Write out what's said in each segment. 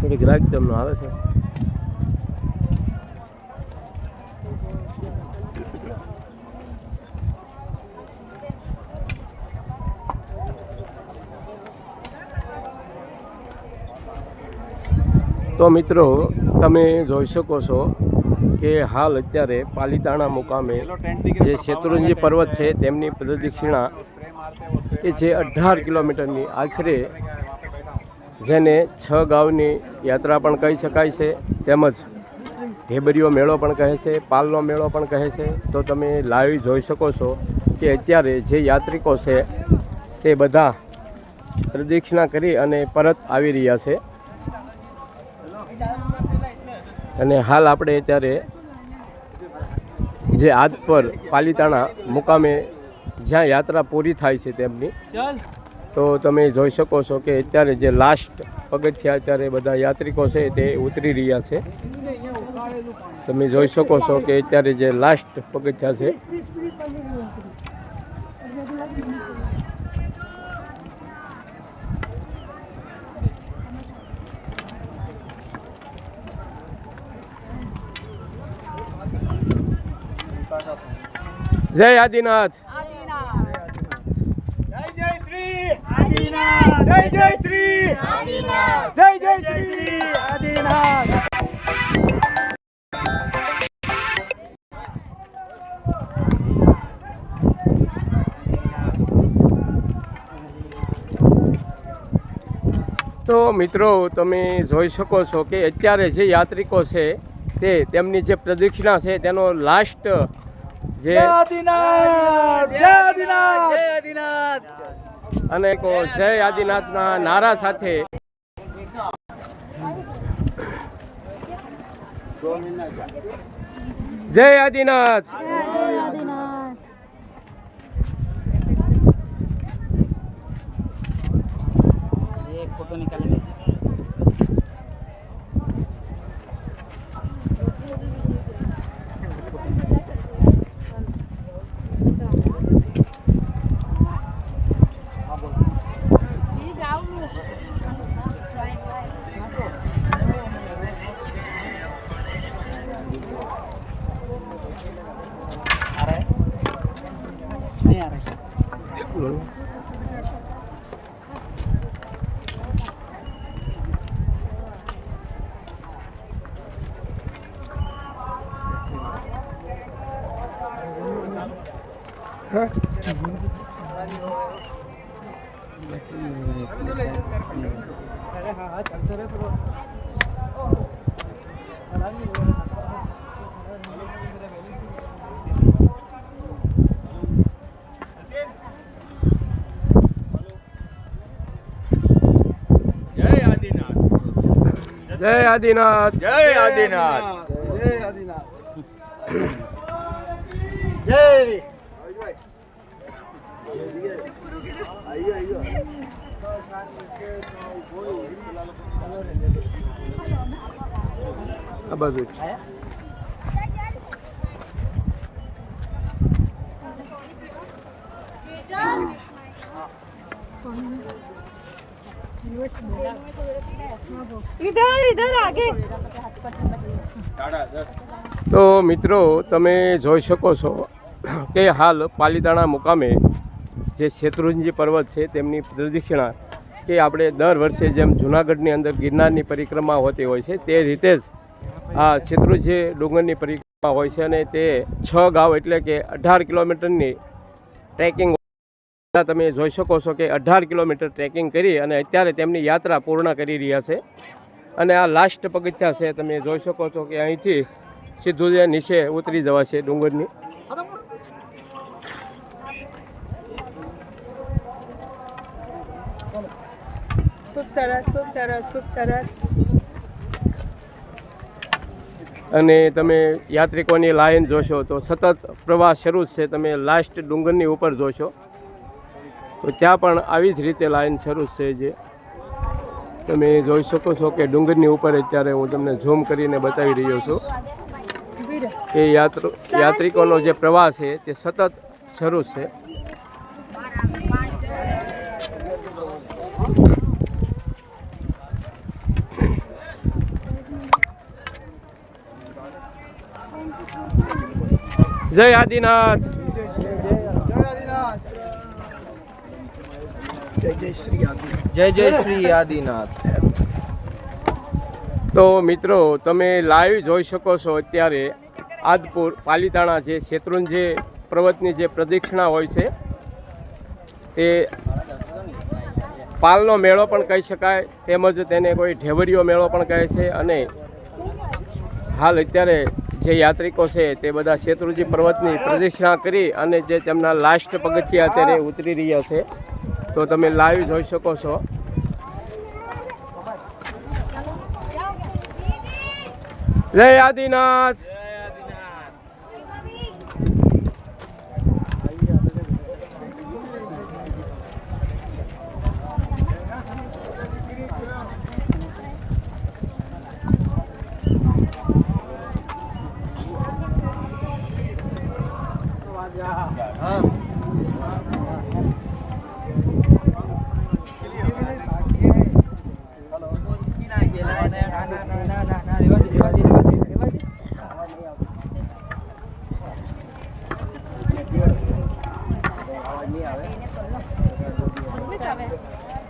થોડી ગ્રાહક તમને આવે છે. તો મિત્રો, તમે જોઈ શકો છો કે હાલ અત્યારે પાલીતાણા મુકામે જે શેત્રુંજી પર્વત છે, તેમની પ્રદક્ષિણા કે જે અઢાર કિલોમીટરની આશરે જેને છ ગાવની યાત્રા પણ કહી શકાય છે, તેમજ ઢેબરીઓ મેળો પણ કહે છે, પાલનો મેળો પણ કહે છે. તો તમે લાઈવ જોઈ શકો છો કે અત્યારે જે યાત્રિકો છે, તે બધા પ્રદક્ષિણા કરી અને પરત આવી રહ્યા છે. અને હાલ આપણે અત્યારે જે આજ પર પાલિતાણા મુકામે જ્યાં યાત્રા પૂરી થાય છે, તેમની તો તમે જોઈ શકો છો કે અત્યારે જે લાસ્ટ પગથિયા અત્યારે બધા યાત્રિકો છે તે ઉતરી રહ્યા છે. તમે જોઈ શકો છો કે અત્યારે જે લાસ્ટ પગથિયા છે. જય આદિનાથ જય જય શ્રી આદિનાથ જય જય શ્રી! આદિનાથ! જય જય શ્રી આદિનાથ! તો મિત્રો તમે જોઈ શકો છો કે અત્યારે જે યાત્રિકો છે તે તેમની જે પ્રદક્ષિણા છે તેનો લાસ્ટ જે અને જય આદિનાથના નારા સાથે જય આદિનાથ. आ रहा है नहीं आ रहा જય આદિનાથ. જય આદિનાથ. જય આદિનાથ. જય આ બાજુ તો મિત્રો, તમે જોઈ શકો છો કે હાલ પાલીતાણા મુકામે જે શેત્રુંજી પર્વત છે, તેમની પ્રદક્ષિણા કે આપણે દર વર્ષે જેમ જૂનાગઢની અંદર ગિરનારની પરિક્રમા હોતી હોય છે, તે રીતે જ આ શેત્રુંજી ડુંગરની પરિક્રમા હોય છે અને તે છ ગાંવ એટલે કે અઢાર કિલોમીટરની ટ્રેકિંગ તથા તમે જોઈ શકો છો કે અઢાર કિલોમીટર ટ્રેકિંગ કરી અને અત્યારે તેમની યાત્રા પૂર્ણ કરી રહ્યા છે. અને આ લાસ્ટ પગથિયા છે તમે જોઈ શકો છો કે અહીંથી સીધું જે નીચે ઉતરી જવા છે ડુંગરની. અને તમે યાત્રિકોની લાઈન જોશો તો સતત પ્રવાસ શરૂ છે. તમે લાસ્ટ ડુંગરની ઉપર જોશો. તો ત્યાં પણ આવી જ રીતે લાઈન શરૂ છે જે. તમે જોઈ શકો છો કે ડુંગરની ઉપર અત્યારે હું તમને ઝૂમ કરીને બતાવી રહ્યો છું. એ યાત્ર, યાત્રિકોનો જે પ્રવાસ છે તે સતત શરૂ છે. જય આદિનાથ! જય જય શ્રી આદિનાથ. તો મિત્રો તમે લાઈવ જોઈ શકો છો અત્યારે આદપુર પાલીતાણા જે શેત્રુંજે પર્વતની જે પ્રદક્ષિણા હોય છે તે પાલનો મેળો પણ કહી શકાય તેમજ તેને કોઈ ઢેવરીયો મેળો પણ કહે છે અને હાલ અત્યારે જે યાત્રિકો છે તે બધા શેત્રુંજી પર્વતની પ્રદક્ષિણા કરી અને જે તેમના લાસ્ટ પગથિયા અત્યારે ઉતરી રહ્યા છે. તો તમે લાઈવ જોઈ શકો છો. જય આદિનાથ.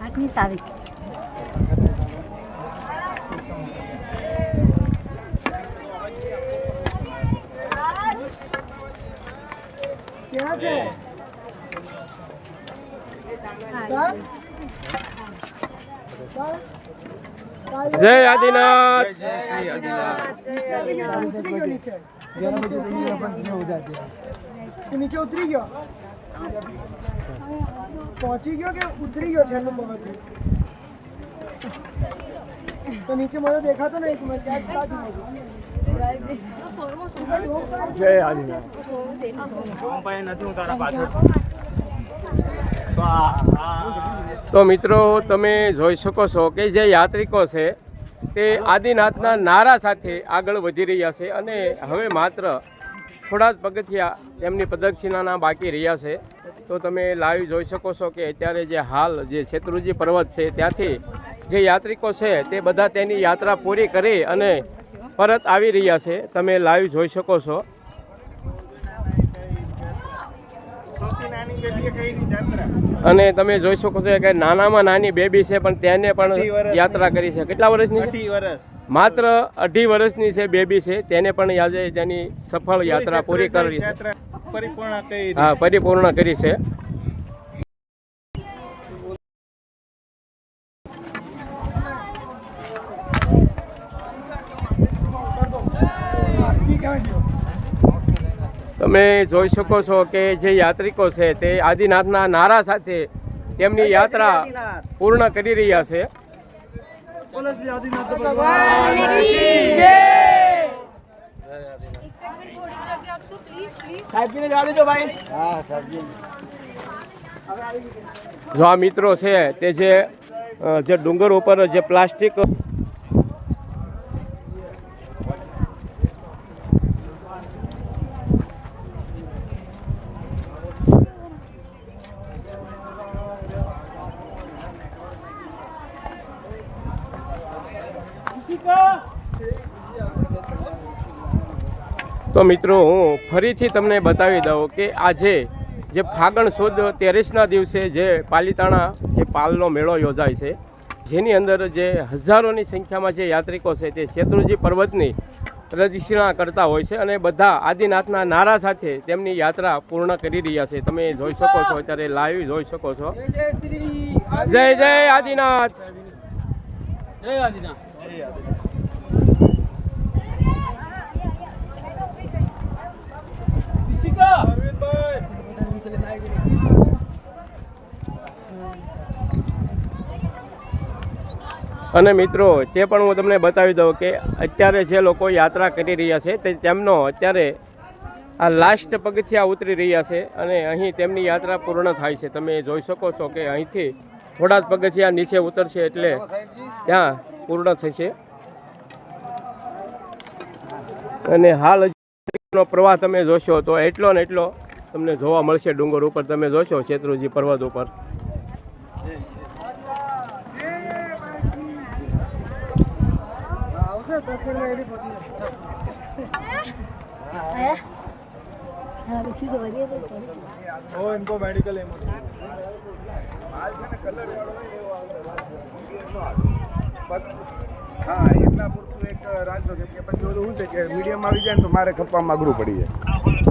આઠમી સાવી જય આદિનાથ. નીચે ઉતરી ગયો? પહોંચી ગયો કે ઉતરી ગયો છેલ્લું પગથિયું તો નીચે મને દેખાતો નહીં મેં ક્યાંક જય આદિનાથ. તો મિત્રો તમે જોઈ શકો છો કે જે યાત્રિકો છે તે આદિનાથના નારા સાથે આગળ વધી રહ્યા છે અને હવે માત્ર થોડા જ પગથિયા તેમની પ્રદક્ષિણાના બાકી રહ્યા છે. તો તમે લાઈવ જોઈ શકો છો કે અત્યારે જે હાલ જે શેત્રુજી પર્વત છે, ત્યાંથી જે યાત્રિકો છે, તે બધા તેની યાત્રા પૂરી કરી અને પરત આવી રહ્યા છે. તમે લાઈવ જોઈ શકો છો. અને તમે જોઈ શકો છો કે નાનામાં નાની બેબી છે પણ તેને પણ યાત્રા કરી છે. કેટલા વર્ષની માત્ર અઢી વર્ષની છે બેબી છે. તેને પણ આજે તેની સફળ યાત્રા પૂરી કરી છે. હા પરિપૂર્ણ કરી છે. તમે જોઈ શકો છો કે જે યાત્રિકો છે તે આદિનાથના નારા સાથે તેમની યાત્રા પૂર્ણ કરી રહ્યા છે. જો આ મિત્રો છે તે જે ડુંગર ઉપર જે પ્લાસ્ટિક તો મિત્રો હું ફરીથી તમને બતાવી દઉં કે આજે જે ફાગણ સુદ તેરીસના દિવસે જે પાલીતાણા જે પાલનો મેળો યોજાય છે જેની અંદર જે હજારોની સંખ્યામાં જે યાત્રિકો છે તે શેત્રુજી પર્વતની પ્રદક્ષિણા કરતા હોય છે અને બધા આદિનાથના નારા સાથે તેમની યાત્રા પૂર્ણ કરી રહ્યા છે. તમે જોઈ શકો છો અત્યારે લાઈવ જોઈ શકો છો. જય જય શ્રી જય જય આદિનાથ. જય આદિનાથ. અને મિત્રો, તે પણ હું તમને બતાવી દઉં કે અત્યારે જે લોકો યાત્રા કરી રહ્યા છે, તે તેમનો અત્યારે આ લાસ્ટ પગથિયા ઉતરી રહ્યા છે અને અહીં તેમની યાત્રા પૂર્ણ થાય છે. તમે જોઈ શકો છો કે અહીંથી થોડા જ પગથિયા નીચે ઉતરશે એટલે ત્યાં પૂર્ણ થશે. અને હાલ નો પ્રવાહ તમે જોશો તો એટલો ને એટલો તમને જોવા મળશે ડુંગર ઉપર. તમે જોશો શેત્રુજી પર્વત ઉપર. આવશે દસ હા એટલા પૂરતું એક રાખજો કેમ કે પછી ઓલું શું છે કે મીડિયમમાં આવી જાય ને તો મારે ખપવામાં અઘરું પડી જાય.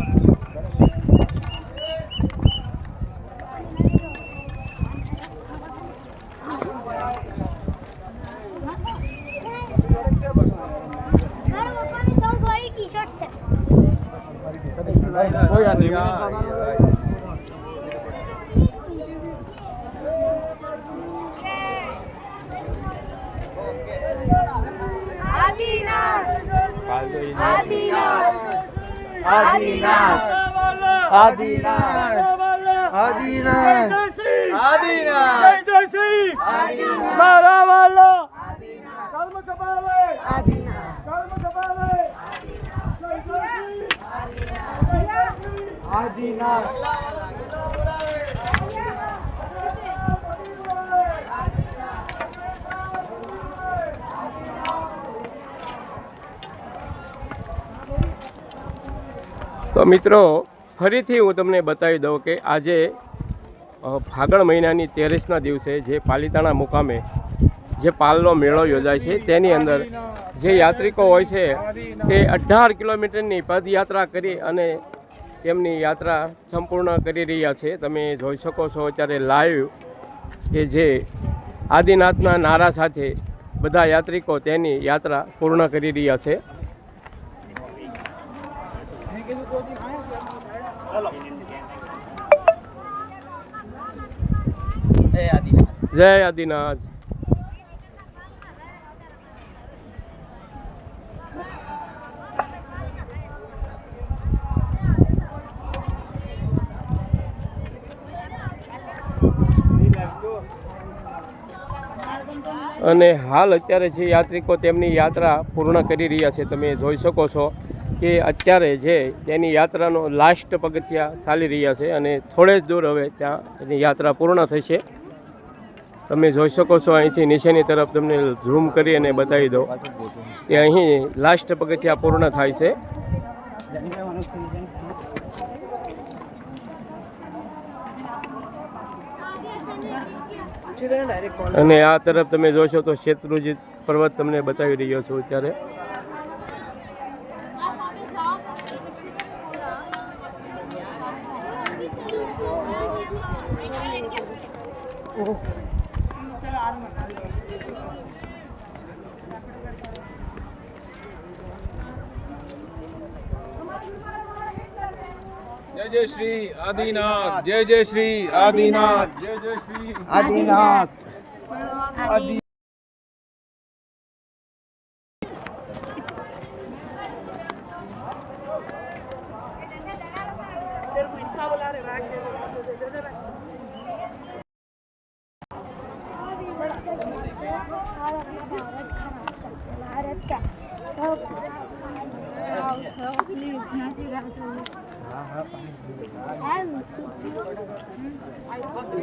আদিনাথ আদিনাথ আদিনাথ আদিনাথ মারাওয়ালা কর্ম কপালে কর্ম কপালে আদিনাথ તો મિત્રો, ફરીથી હું તમને બતાવી દઉં કે આજે ફાગણ મહિનાની તેરીસના દિવસે જે પાલિતાણા મુકામે જે પાલનો મેળો યોજાય છે, તેની અંદર જે યાત્રિકો હોય છે, તે અઢાર કિલોમીટરની પદયાત્રા કરી અને તેમની યાત્રા સંપૂર્ણ કરી રહ્યા છે. તમે જોઈ શકો છો અત્યારે લાઈવ કે જે આદિનાથના નારા સાથે બધા યાત્રિકો તેની યાત્રા પૂર્ણ કરી રહ્યા છે. જય આદિનાથ. અને હાલ અત્યારે જે યાત્રિકો તેમની યાત્રા પૂર્ણ કરી રહ્યા છે, તમે જોઈ શકો છો કે અત્યારે જે તેની યાત્રાનો લાસ્ટ પગથિયા ચાલી રહ્યા છે અને થોડે જ દૂર હવે ત્યાં એની યાત્રા પૂર્ણ થશે. તમે જોઈ શકો છો અહીંથી નીચેની તરફ તમને ઝૂમ કરી અને બતાવી દો કે અહીં લાસ્ટ પગથિયા પૂર્ણ થાય છે. અને આ તરફ તમે જોશો તો શેત્રુજી પર્વત તમને બતાવી રહ્યો છું અત્યારે. Oh. જય જય શ્રી આદિનાથ જય જય શ્રી આદિનાથ જય જય શ્રી આદિનાથ. Thank you.